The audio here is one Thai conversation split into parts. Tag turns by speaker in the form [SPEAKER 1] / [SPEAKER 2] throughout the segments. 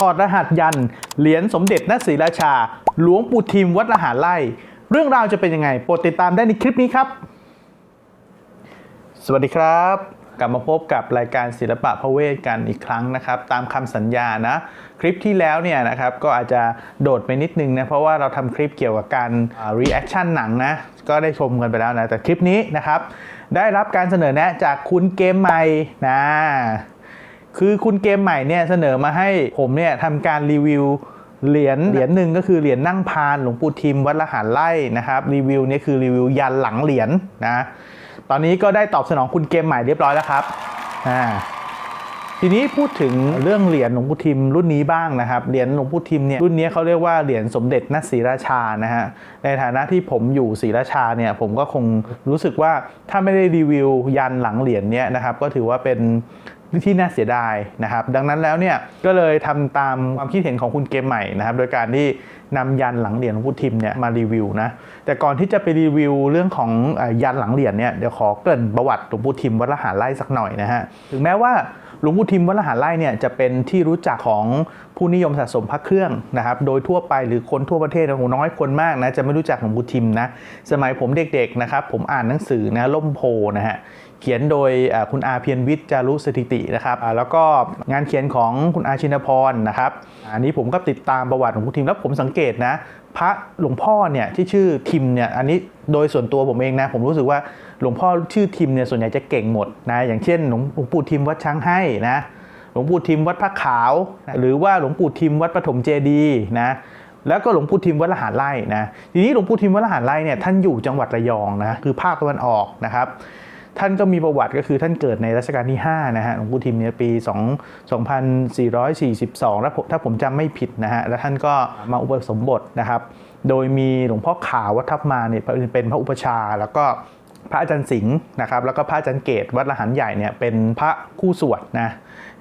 [SPEAKER 1] ถอดรหัสยัน เหรียญสมเด็จนศรีราชา หลวงปู่ทิมวัดละหาไร่เรื่องราวจะเป็นยังไง โปรดติดตามได้ในคลิปนี้ครับ สวัสดีครับ กลับมาพบกับรายการศิลปะพระเวทกันอีกครั้งนะครับ ตามคำสัญญานะ คลิปที่แล้วเนี่ยนะครับก็อาจจะโดดไปนิดนึงนะ เพราะว่าเราทำคลิปเกี่ยวกับการรีแอคชั่นหนังนะ ก็ได้ชมกันไปแล้วนะ แต่คลิปนี้นะครับ ได้รับการเสนอแนะจากคุณเกมใหม่นะ คือคุณเกมใหม่เนี่ยเสนอมาให้ผมเนี่ยทำการรีวิวเหรียญเหรียญหนึ่งก็คือเหรียญนั่งพานหลวงปู่ทิมวัดละหารไร่นะครับรีวิวนี่คือรีวิวยันหลังเหรียญนะตอนนี้ก็ได้ตอบสนองคุณเกมใหม่เรียบร้อยแล้วครับอ่าทีนี้พูดถึงเรื่องเหรียญหลวงปู่ทิมรุ่นนี้บ้างนะครับเหรียญหลวงปู่ทิมเนี่ยรุ่นนี้เขาเรียกว่าเหรียญสมเด็จนศรีราชานะฮะในฐานะที่ผมอยู่ศรีราชาเนี่ยผมก็คงรู้สึกว่าถ้าไม่ได้รีวิวยันหลังเหรียญเนี่ยนะครับก็ถือว่าเป็น ที่น่าเสียดายนะครับ ดังนั้นแล้วเนี่ยก็เลยทำตามความคิดเห็นของคุณเกมใหม่นะครับ โดยการที่นำยันหลังเหรียญของพุทธิมเนี่ยมารีวิวนะแต่ก่อนที่จะไปรีวิวเรื่องของยันหลังเหรียญเนี่ยเดี๋ยวขอเกริ่นประวัติหลวงปู่ทิมวัดละหารไร่สักหน่อยนะฮะถึงแม้ว่าหลวงปู่ทิมวัดละหารไร่เนี่ยจะเป็นที่รู้จักของผู้นิยมสะสมพระเครื่องนะครับ โดยทั่วไปหรือคนทั่วประเทศโอ้โน้อยคนมากนะจะไม่รู้จักหลวงปู่ทิมนะสมัยผมเด็กๆนะครับผมอ่านหนังสือนะล่มโพนะฮะ เขียนโดยคุณอาเพียรวิทย์จารุสถิตินะครับแล้วก็งานเขียนของคุณอาชินพรนะครับอันนี้ผมก็ติดตามประวัติของคุณทิมแล้วผมสังเกตนะพระหลวงพ่อเนี่ยที่ชื่อทิมเนี่ยอันนี้โดยส่วนตัวผมเองนะผมรู้สึกว่าหลวงพ่อชื่อทิมเนี่ยส่วนใหญ่จะเก่งหมดนะอย่างเช่นหลวงปู่ทิมวัดช้างให้นะหลวงปู่ทิมวัดพระขาว หรือว่าหลวงปู่ทิมวัดปฐมเจดีนะแล้วก็หลวงปู่ทิมวัดละหารไร่นะทีนี้หลวงปู่ทิมวัดละหารไร่เนี่ยท่านอยู่จังหวัดระยองนะคือภาคตะวันออกนะครับ ท่านก็มีประวัติก็คือท่านเกิดในรัชกาลที่5นะฮะหลวงปู่ทิมเนี่ยปี 2 2442แล้วผมถ้าผมจำไม่ผิดนะฮะแล้วท่านก็มาอุปสมบทนะครับโดยมีหลวงพ่อขาววัดทับมาเนี่ยเป็นพระอุปชาแล้วก็พระอาจารย์สิงห์นะครับแล้วก็พระอาจารย์เกตวัดละหันใหญ่เนี่ยเป็นพระคู่สวดนะ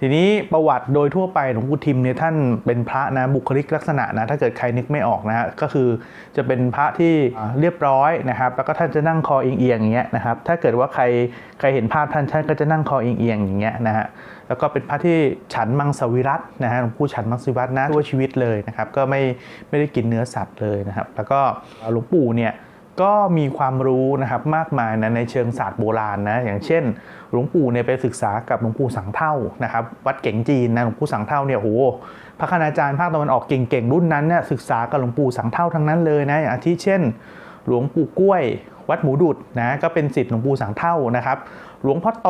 [SPEAKER 1] ทีนี้ประวัติโดยทั่วไปหลวงปู่ทิมเนี่ยท่านเป็นพระนะบุคลิกลักษณะนะถ้าเกิดใครนึกไม่ออกนะฮะก็คือจะเป็นพระที่เรียบร้อยนะครับแล้วก็ท่านจะนั่งคอเอียงๆอย่างเงี้ยนะครับถ้าเกิดว่าใครใครเห็นภาพท่านท่านก็จะนั่งคอเอียงๆอย่างเงี้ยนะฮะแล้วก็เป็นพระที่ฉันมังสวิรัตนะฮะหลวงปู่ฉันมังสวิรัตนะทั่วชีวิตเลยนะครับก็ไม่ไม่ได้กินเนื้อสัตว์เลยนะครับแล้วก็หลวงปู่เนี่ย ก็มีความรู้นะครับมากมายนะในเชิงศาสตร์โบราณนะอย่างเช่น หลวงปู่เนี่ยไปศึกษากับหลวงปู่สังเท่านะครับวัดเก๋งจีนนะหลวงปู่สังเท่าเนี่ยโหพระคณาจารย์ภาคตะวันออกเก่งๆรุ่นนั้นเนี่ยศึกษากับหลวงปู่สังเท่าทั้งนั้นเลยนะอย่างอาทิเช่น หลวงปู่กล้วย วัดหมูดุดนะก็เป็นศิษย์หลวงปู่สังเท่านะครับ หลวงพ่อโต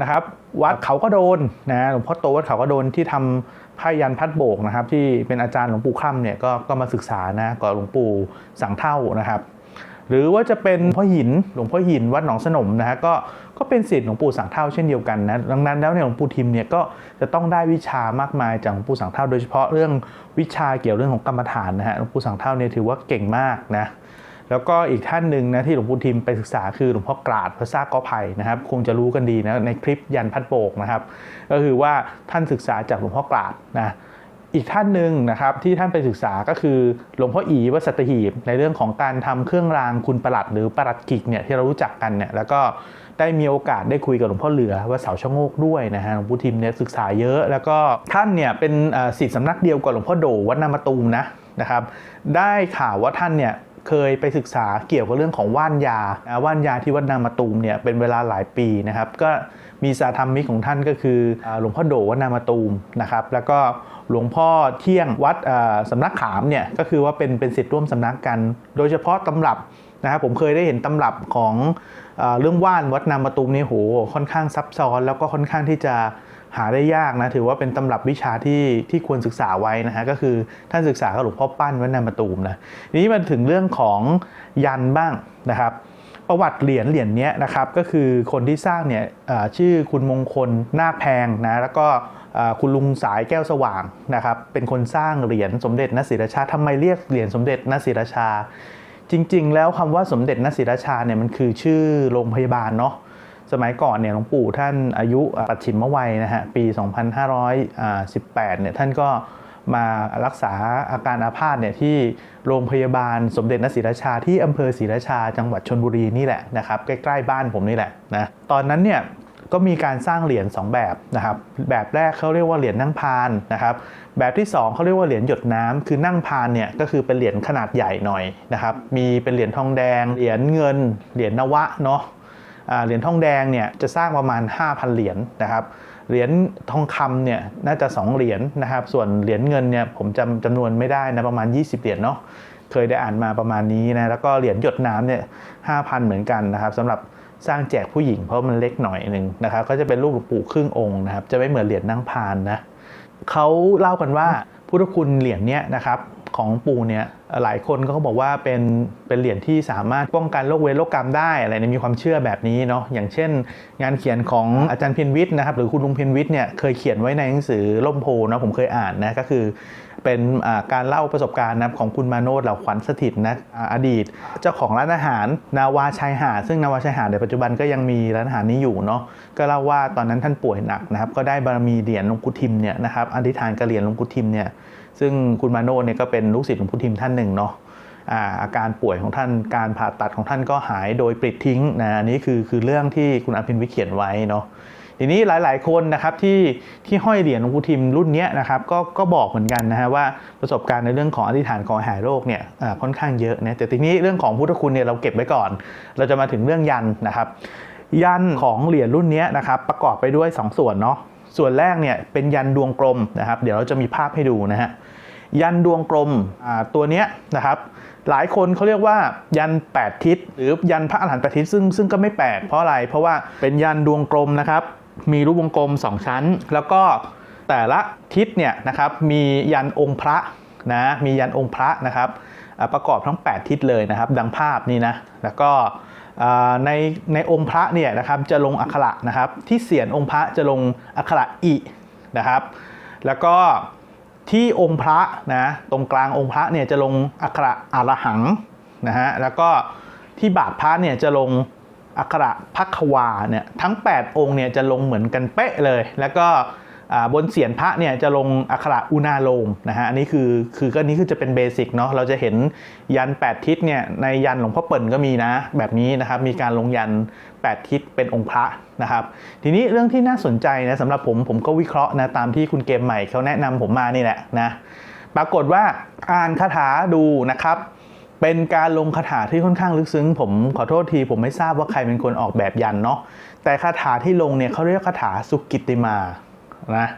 [SPEAKER 1] นะครับวัดเขาก็โดนนะหลวงพ่อโตวัดเขาก็โดนที่ทำผ้ายันพัดโบกนะครับที่เป็นอาจารย์หลวงปู่ค่ำเนี่ยก็ก็มาศึกษานะกับหลวงปู่สังเท่านะครับ หรือว่าจะเป็นพ่อหินหลวงพ่อหินวัดหนองสนมนะฮะก็ก็เป็นศิษย์หลวงปู่สังเท่าเช่นเดียวกันนะดังนั้นแล้วเนี่ยหลวงปู่ทิมเนี่ยก็จะต้องได้วิชามากมายจากหลวงปู่สังเท่า โดยเฉพาะเรื่องวิชาเกี่ยวเรื่องของกรรมฐานนะฮะหลวงปู่สังเท่าเนี่ยถือว่าเก่งมากนะแล้วก็อีกท่านหนึ่งนะที่หลวงปู่ทิมไปศึกษาคือหลวงพ่อกราดพระซากกอไผ่นะครับคงจะรู้กันดีนะในคลิปยันพัดโบกนะครับ ก็คือว่าท่านศึกษาจากหลวงพ่อกราดนะ อีกท่านหนึ่งนะครับที่ท่านไปศึกษาก็คือหลวงพ่ออีวัดสัตหีบในเรื่องของการทำเครื่องรางคุณประหลัดหรือประหลัดกิกเนี่ยที่เรารู้จักกันเนี่ยแล้วก็ได้มีโอกาสได้คุยกับหลวงพ่อเหลือวัดเสาชะโงกด้วยนะฮะหลวงปู่ทิมเนี่ยศึกษาเยอะ แล้วก็ท่านเนี่ยเป็นศิษย์สำนักเดียวกับหลวงพ่อโดวัดนามาตูมนะนะครับได้ข่าวว่าท่านเนี่ย เคยไปศึกษาเกี่ยวกับเรื่องของว่านยาว่านยาที่วัดนามาตูมเนี่ยเป็นเวลาหลายปีนะครับ ก็มีสาธรรมิกของท่านก็คือหลวงพ่อโดวัดนามาตูมนะครับ แล้วก็หลวงพ่อเที่ยงวัดสำนักขามเนี่ยก็คือว่าเป็นเป็นสิทธิ์ร่วมสำนักกัน โดยเฉพาะตำรับนะครับผมเคยได้เห็นตำรับของเอเรื่องว่านวัดนามประตูมนี่โหค่อนข้างซับซ้อน แล้วก็ค่อนข้างที่จะ หาได้ยากนะถือว่าเป็นตำรับวิชาที่ที่ควรศึกษาไว้นะฮะก็คือท่านศึกษากับหลวงพ่อปั้นวัดนามประตูมนะนี้มาถึงเรื่องของยันบ้างนะครับประวัติเหรียญเหรียญนี้นะครับก็คือคนที่สร้างเนี่ยชื่อคุณมงคลนาคแพงนะแล้วก็คุณลุงสายแก้วสว่างนะครับเป็นคนสร้างเหรียญสมเด็จนศรีราชาทำไมเรียกเหรียญสมเด็จนศรีราชา จริง ๆ แล้วคำว่าสมเด็จนศรีราชาเนี่ยมันคือชื่อโรงพยาบาลเนาะ สมัยก่อนเนี่ยหลวงปู่ท่านอายุปัจฉิมวัยนะฮะปี 2518เนี่ยท่านก็มารักษาอาการอาพาธเนี่ยที่โรงพยาบาลสมเด็จนศรีราชาที่อำเภอศรีราชาจังหวัดชนบุรีนี่แหละนะครับใกล้ๆบ้านผมนี่แหละนะตอนนั้นเนี่ยก็มีการสร้างเหรียญ2 แบบนะครับ แบบแรกเขาเรียกว่าเหรียญนั่งพานนะครับ แบบที่ 2เขาเรียกว่าเหรียญหยดน้ำคือนั่งพานเนี่ยก็คือเป็นเหรียญขนาดใหญ่หน่อยนะครับ มีเป็นเหรียญทองแดง เหรียญเงิน เหรียญนวะเนาะ เหรียญทองแดงเนี่ยจะสร้างประมาณ 5,000 เหรียญนะครับเหรียญทองคำเนี่ยน่าจะ 2 เหรียญนะครับ ส่วนเหรียญเงินเนี่ยผมจำจำนวนไม่ได้นะประมาณ 20 เหรียญเนาะเคยได้อ่านมาประมาณนี้นะแล้วก็เหรียญหยดน้ำเนี่ย5,000เหมือนกันนะครับสำหรับสร้างแจกผู้หญิงเพราะมันเล็กหน่อยหนึ่งนะครับก็จะเป็นรูปหลวงปู่ครึ่งองค์นะครับจะไม่เหมือนเหรียญนั่งพานนะเขาเล่ากันว่าพุทธคุณเหรียญเนี้ยนะครับ ของปู่เนี่ยหลายคนก็บอกว่าเป็นเป็นเหรียญที่สามารถป้องกันโรคเวรโรคกรรมได้อะไรเนี่ยมีความเชื่อแบบนี้เนาะอย่างเช่น งานเขียนของอาจารย์เพียรวิทย์นะครับหรือคุณลุงเพียรวิทย์เนี่ยเคยเขียนไว้ในหนังสือล่มโพนะผมเคยอ่านนะก็คือเป็นการเล่าประสบการณ์นะของคุณมาโนดเหล่าขวัญสถิตนะอดีต เจ้าของร้านอาหาร นาวาชายหาดซึ่งนาวาชายหาดในปัจจุบันก็ยังมีร้านอาหารนี้อยู่เนาะก็เล่าว่าตอนนั้นท่านป่วยหนักนะครับก็ได้บารมีเหรียญหลวงปู่ทิมเนี่ยนะครับอธิษฐานกับเหรียญหลวงปู่ทิมเนี่ย ซึ่งคุณมาโนดเนี่ยก็เป็นลูกศิษย์หลวงปู่ทิมท่านหนึ่งเนาะอาการป่วยของท่านการผ่าตัดของท่านก็หายโดยปลิดทิ้งนะอันนี้คือคือเรื่องที่คุณอภินวิเขียนไว้เนาะทีนี้หลาย ๆ คนนะครับที่ที่ห้อยเหรียญหลวงปู่ทิมรุ่นเนี้ยนะครับก็ก็บอกเหมือนกันนะฮะว่าประสบการณ์ในเรื่องของอธิษฐานขอหายโรคเนี่ยค่อนข้างเยอะนะแต่ทีนี้เรื่องของพุทธคุณเนี่ยเราเก็บไว้ก่อน เราจะมาถึงเรื่องยันนะครับ ยันของเหรียญรุ่นเนี้ยนะครับประกอบไปด้วย 2ส่วนเนาะ ส่วนแรกเนี่ยเป็นยันดวงกลมนะครับ เดี๋ยวเราจะมีภาพให้ดูนะฮะยันดวงกลมตัวเนี้ยนะครับหลายคนเขาเรียกว่ายัน 8 ทิศหรือยันพระอรหันต์แปดทิศซึ่งซึ่งก็ไม่แปลกเพราะอะไร เพราะว่าเป็นยันดวงกลมนะครับมีรูปวงกลม 2 ชั้น แล้วก็แต่ละทิศเนี่ยนะครับมียันองค์พระนะมียันองค์พระนะครับประกอบทั้ง 8 ทิศเลยนะครับ ดังภาพนี้นะแล้วก็ ในในองค์พระเนี่ยนะครับจะลงอักขระนะครับ ที่เสียนองค์พระจะลงอักขระอินะครับ แล้วก็ที่องค์พระนะตรงกลางองค์พระเนี่ยจะลงอักขระอรหังนะฮะแล้วก็ที่บาทพระเนี่ยจะลงอักขระพักวาเนี่ยทั้ง 8 องค์เนี่ยจะลงเหมือนกันเป๊ะเลย แล้วก็ บนเสียนพระเนี่ยจะลงอักขระอุณาโลมนะฮะอันนี้คือคือก็นี้คือจะเป็นเบสิกเนาะเราจะเห็นยัน 8 ทิศเนี่ยในยันหลวงพ่อเปิ่นก็มีนะ แบบนี้นะครับมีการลงยัน 8 ทิศเป็นองค์พระนะครับ ทีนี้เรื่องที่น่าสนใจนะสำหรับผมผมก็วิเคราะห์นะตามที่คุณเกมใหม่เขาแนะนำผมมานี่แหละนะปรากฏว่าอ่านคาถาดูนะครับเป็นการลงคาถาที่ค่อนข้างลึกซึ้ง ผมขอโทษทีผมไม่ทราบว่าใครเป็นคนออกแบบยันเนาะแต่คาถาที่ลงเนี่ยเขาเรียกคาถาสุกิติมา นะ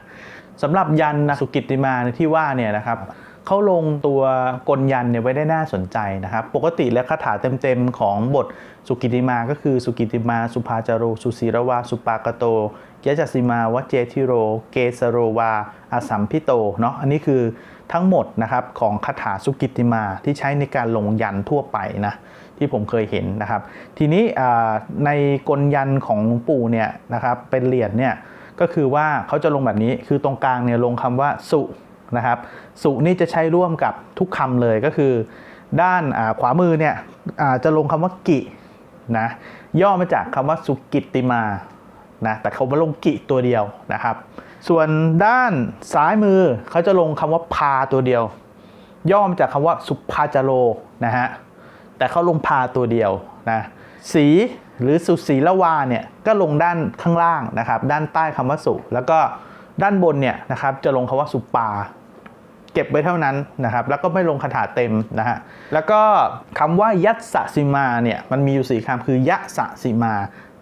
[SPEAKER 1] สำหรับยันนะสุกิติมาที่ว่าเนี่ยนะครับเขาลงตัวกลยันเนี่ยไว้ได้น่าสนใจนะครับ ปกติแล้วคาถาเต็มๆ ของบทสุกิติมาก็คือสุกิติมา สุภาจาโร สุสีรวา สุปากโตเยจัสิมาวเจทิโร เกสโรวาอาสัมพิโตเนาะอันนี้คือทั้งหมดนะครับของคาถาสุกิติมาที่ใช้ในการลงยันทั่วไปนะที่ผมเคยเห็นนะครับ ทีนี้ในกลยันของหลวงปู่เนี่ยนะครับเป็นเหรียญเนี่ย ก็คือว่าเขาจะลงแบบนี้คือตรงกลางเนี่ยลงคำว่าสุนะครับ สุนี่จะใช้ร่วมกับทุกคำเลยก็คือ ด้านาขวามือเนี่ยจะลงคำว่ากินะย่อมาจากคำว่าสุกิตติมานะแต่เขามาลงกิตัวเดียวนะครับ ส่วนด้านซ้ายมือเขาจะลงคำว่าพาตัวเดียว ย่อมาจากคำว่าสุภาจโรนะฮะแต่เขาลงพาตัวเดียวนะสี หรือสุสีละวาเนี่ยก็ลงด้านข้างล่างนะครับ ด้านใต้คำว่าสุ แล้วก็ด้านบนเนี่ยนะครับจะลงคำว่าสุปา เก็บไว้เท่านั้นนะครับ แล้วก็ไม่ลงคาถาเต็มนะฮะแล้วก็คำว่ายัตสสิมาเนี่ยมันมีอยู่สี่คำคือยะสสิมา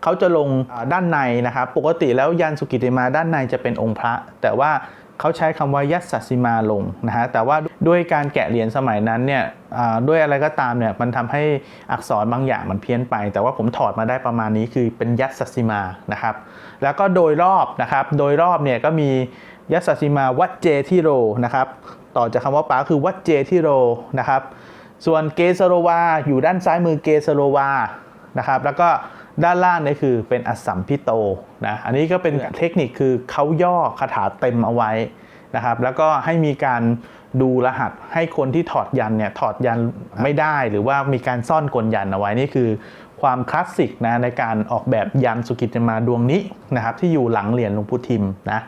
[SPEAKER 1] เขาจะลงด้านในนะครับ ปกติแล้วยันสุกิติมาด้านในจะเป็นองค์พระ แต่ว่า เขาใช้คำว่ายัตสสิมาลงนะฮะแต่ว่าด้วยการแกะเหรียญสมัยนั้นเนี่ยด้วยอะไรก็ตามเนี่ยมันทำให้อักษรบางอย่างมันเพี้ยนไป แต่ว่าผมถอดมาได้ประมาณนี้คือเป็นยัตสสิมานะครับแล้วก็โดยรอบนะครับโดยรอบเนี่ยก็มียัตสสิมาวัดเจทิโรนะครับต่อจากคำว่าป้าคือวัดเจทิโรนะครับส่วนเกสโรวาอยู่ด้านซ้ายมือเกสโรวานะครับแล้วก็ ด้านล่างนี่คือเป็นอัสสัมพิโตนะอันนี้ก็เป็นเทคนิคคือเขาย่อคาถาเต็มเอาไว้นะครับ แล้วก็ให้มีการดูรหัสให้คนที่ถอดยันเนี่ยถอดยันไม่ได้หรือว่ามีการซ่อนกลยันเอาไว้นี่คือความคลาสสิกนะในการออกแบบยันสุกิตมาดวงนี้นะครับ ที่อยู่หลังเหรียญหลวงปู่ทิมนะ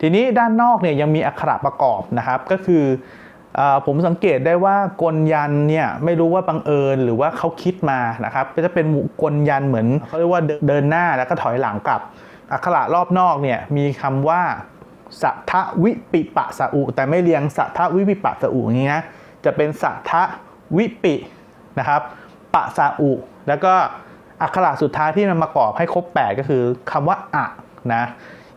[SPEAKER 1] ทีนี้ด้านนอกเนี่ยยังมีอักขระประกอบนะครับ ก็คือเออ ผมสังเกตได้ว่ากลยันเนี่ยไม่รู้ว่าบังเอิญหรือว่าเขาคิดมานะครับก็จะเป็นกลยันเหมือนเขาเรียกว่าเดินหน้าแล้วก็ถอยหลังกลับ อักขระรอบนอกเนี่ยมีคำว่าสัทวิปิปะสะอุ แต่ไม่เรียงสัทวิปิปะสะอุอย่างนี้นะจะเป็นสัทวิปินะครับปะสะอุ แล้วก็อักขระสุดท้ายที่มันประกอบให้ครบ 8 ก็คือคำว่าอะนะ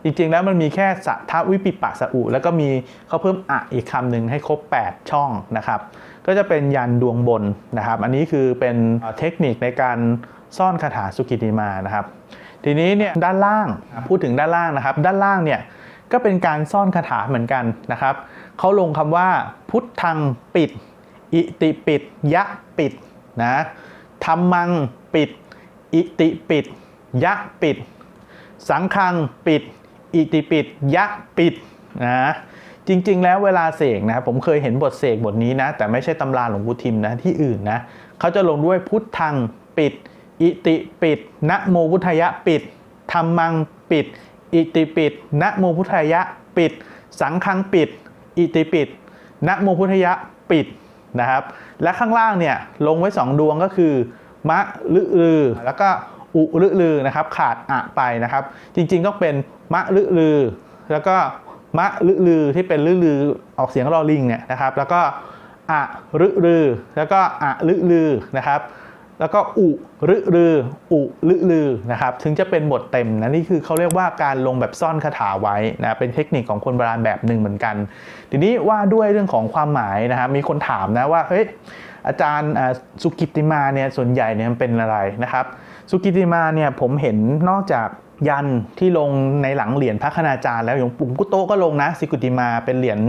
[SPEAKER 1] จริงๆแล้วมันมีแค่สัทธวิปิปะสะอุ แล้วก็มีเขาเพิ่มอะอีกคำหนึ่งให้ครบ 8 ช่องนะครับ ก็จะเป็นยันดวงบนนะครับ อันนี้คือเป็นเทคนิคในการซ่อนคาถาสุกิติมานะครับ ทีนี้เนี่ยด้านล่างพูดถึงด้านล่างนะครับ ด้านล่างเนี่ยก็เป็นการซ่อนคาถาเหมือนกันนะครับเขาลงคำว่าพุทธังปิด อิติปิด ยะปิดนะธรรมังปิด อิติปิด ยะปิด สังคังปิด อิติปิดยะปิดนะจริง ๆ แล้วเวลาเสกนะครับผมเคยเห็นบทเสกบทนี้นะ แต่ไม่ใช่ตำราหลวงปู่ทิมนะที่อื่นนะเขาจะลงด้วยพุทธังปิด อิติปิดนะโมพุทธยะปิดธรรมังปิด อิติปิดนะโมพุทธยะปิด สังคังปิด อิติปิดนะโมพุทธยะปิดนะครับ และข้างล่างเนี่ยลงไว้ 2 ดวงก็คือ มะลึลือแล้วก็ อุลึลือนะครับ ขาดอะไปนะครับ จริงๆต้องเป็นมะลึลือ แล้วก็มะลึลือที่เป็นลึลือออกเสียงรอลิงเนี่ยนะครับ แล้วก็อะรึลือ แล้วก็อะลึลือนะครับ แล้วก็อุรึลืออุลึลือนะครับ ถึงจะเป็นบทเต็มนะนี่คือเขาเรียกว่าการลงแบบซ่อนคาถาไว้นะเป็นเทคนิคของคนโบราณแบบหนึ่งเหมือนกัน ทีนี้ว่าด้วยเรื่องของความหมายนะครับ มีคนถามนะว่าเฮ้ยอาจารย์สุกิตติมาเนี่ยส่วนใหญ่เนี่ยมันเป็นอะไรนะครับ สุกิติมาเนี่ยผมเห็นนอกจากยันที่ลงในหลังเหรียญพระคณาจารย์แล้วหลวงปู่กุโตก็ลงนะสิกุติมาเป็นเหรียญ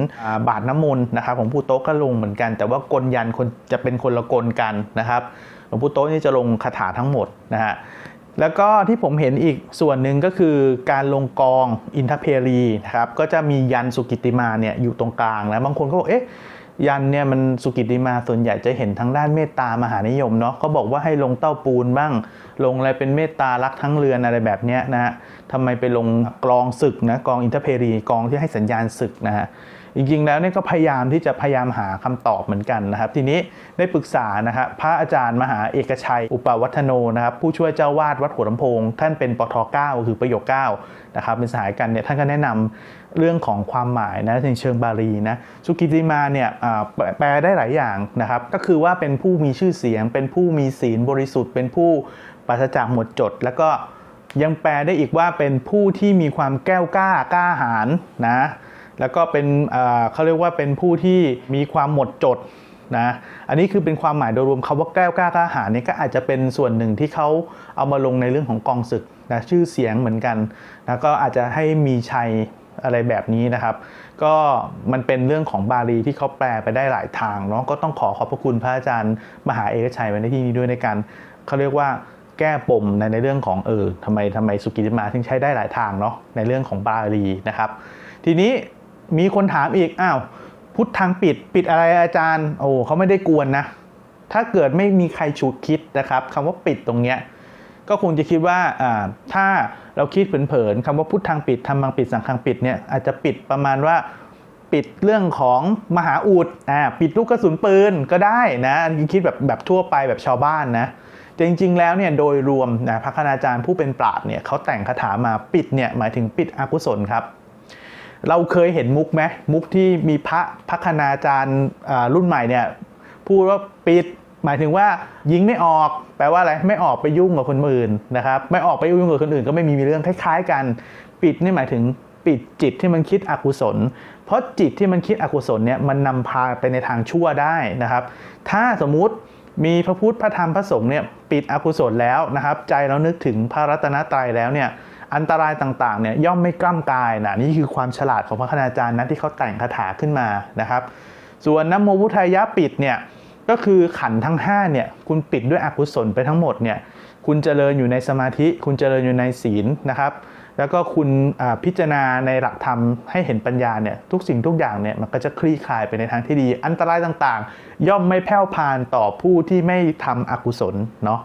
[SPEAKER 1] บาทน้ำมนต์นะครับของปู่โตก็ลงเหมือนกัน แต่ว่ากลยันคนจะเป็นคนละกลกันนะครับหลวงปู่โตนี่จะลงคาถาทั้งหมดนะฮะแล้วก็ที่ผมเห็นอีกส่วนหนึ่งก็คือการลงกองอินทเพรีนะครับก็จะมียันสุกิตติมาเนี่ยอยู่ตรงกลางแล้วบางคนก็บอกเอ๊ะ ยันเนี่ยมันสุกิติมาส่วนใหญ่จะเห็นทางด้านเมตตามหานิยมเนาะเขาบอกว่าให้ลงเต้าปูนบ้าง ลงอะไรเป็นเมตตารักทั้งเรือนอะไรแบบเนี้ยนะฮะทำไมไปลงกรองศึกนะกองอินเทอร์เพรีกองที่ให้สัญญาณศึกนะฮะ จริงๆแล้วเนี่ยก็พยายามที่จะพยายามหาคำตอบเหมือนกันนะครับ ทีนี้ได้ปรึกษานะครับพระอาจารย์มหาเอกชัย อุปวัฒโนนะครับผู้ช่วยเจ้าวาดวัดหัวลำโพง ท่านเป็นปท9คือประโยค9นะครับเป็นสายกันเนี่ยท่านก็แนะนำเรื่องของความหมายนะในเชิงบาลีนะสุกิติมาเนี่ยแปลแปลได้หลายอย่างนะครับ ก็คือว่าเป็นผู้มีชื่อเสียง เป็นผู้มีศีลบริสุทธิ์ เป็นผู้ปราศจากหมดจด แล้วก็ยังแปลได้อีกว่าเป็นผู้ที่มีความแก้วกล้ากล้าหาญนะ แล้วก็เป็นเขาเรียกว่าเป็นผู้ที่มีความหมดจดนะอันนี้คือเป็นความหมายโดยรวมคำว่าแก้วกล้ากล้าหาญเนี่ยก็อาจจะเป็นส่วนหนึ่งที่เขาเอามาลงในเรื่องของกองศึกนะชื่อเสียงเหมือนกันแล้วก็อาจจะให้มีชัยอะไรแบบนี้นะครับ ก็มันเป็นเรื่องของบาลีที่เขาแปลไปได้หลายทางเนาะก็ต้องขอขอบพระคุณพระอาจารย์มหาเอกชัยไว้ในที่นี้ด้วยในการเขาเรียกว่าแก้ปมในในเรื่องของเออทำไมทำไมสุกิติมาถึงใช้ได้หลายทางเนาะในเรื่องของบาลีนะครับ ทีนี้ มีคนถามอีกอ้าวพุทธังปิดปิดอะไรอาจารย์ โอ้เขาไม่ได้กวนนะ ถ้าเกิดไม่มีใครฉุดคิดนะครับคำว่าปิดตรงเนี้ยก็คงจะคิดว่าถ้าเราคิดเผินๆคำว่าพุทธังปิดธรรมังปิดสังฆังปิดเนี่ยอาจจะปิดประมาณว่าปิดเรื่องของมหาอุดอ่าปิดลูกกระสุนปืนก็ได้นะคิดแบบแบบทั่วไปแบบชาวบ้านนะแต่จริง ๆ แล้วเนี่ยโดยรวมนะพระคณาจารย์ผู้เป็นปราชญ์เนี่ยเขาแต่งคาถามาปิดเนี่ยหมายถึงปิดอกุศลครับ เราเคยเห็นมุกไหมมุกที่มีพระพัคณาจารย์รุ่นใหม่เนี่ยพูดว่าปิดหมายถึงว่ายิงไม่ออกแปลว่าอะไรไม่ออกไปยุ่งกับคนอื่นนะครับไม่ออกไปยุ่งกับคนอื่นก็ไม่มีมีเรื่องคล้ายๆกัน ปิดนี่หมายถึงปิดจิตที่มันคิดอกุศล เพราะจิตที่มันคิดอกุศลเนี่ยมันนำพาไปในทางชั่วได้นะครับ ถ้าสมมุติมีพระพุทธพระธรรมพระสงฆ์เนี่ยปิดอกุศลแล้วนะครับ ใจเรานึกถึงพระรัตนตรัยแล้วเนี่ย อันตรายต่างๆเนี่ยย่อมไม่กล้ำกายนะนี่คือความฉลาดของพระคณาจารย์นะที่เขาแต่งคาถาขึ้นมานะครับ ส่วนน้ำโมพุทธายะปิดเนี่ยก็คือขันทั้ง5เนี่ยคุณปิดด้วยอกุศลไปทั้งหมดเนี่ยคุณเจริญอยู่ในสมาธิ คุณเจริญอยู่ในศีลนะครับ แล้วก็คุณพิจารณาในหลักธรรมให้เห็นปัญญาเนี่ยทุกสิ่งทุกอย่างเนี่ยมันก็จะคลี่คลายไปในทางที่ดี อันตรายต่างๆ ย่อมไม่แผ่วพานต่อผู้ที่ไม่ทำอกุศลเนาะ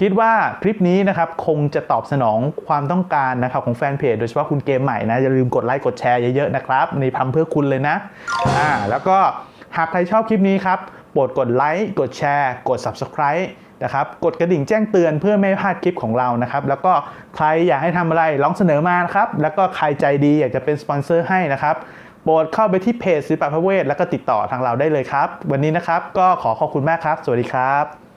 [SPEAKER 1] คิดว่าคลิปนี้นะครับคงจะตอบสนองความต้องการนะครับของแฟนเพจโดยเฉพาะคุณเกมใหม่นะอย่าลืมกดไลค์กดแชร์เยอะๆนะครับในทำเพื่อคุณเลยนะอ่าแล้วก็หากใครชอบคลิปนี้ครับโปรดกดไลค์กดแชร์ กด Subscribe นะครับกดกระดิ่งแจ้งเตือนเพื่อไม่พลาดคลิปของเรานะครับ แล้วก็ใครอยากให้ทำอะไรลองเสนอมานะครับ แล้วก็ใครใจดีอยากจะเป็นสปอนเซอร์ให้นะครับ โปรดเข้าไปที่เพจศิลปะพระเวทแล้วก็ติดต่อทางเราได้เลยครับ วันนี้นะครับก็ขอขอบคุณมากครับ สวัสดีครับ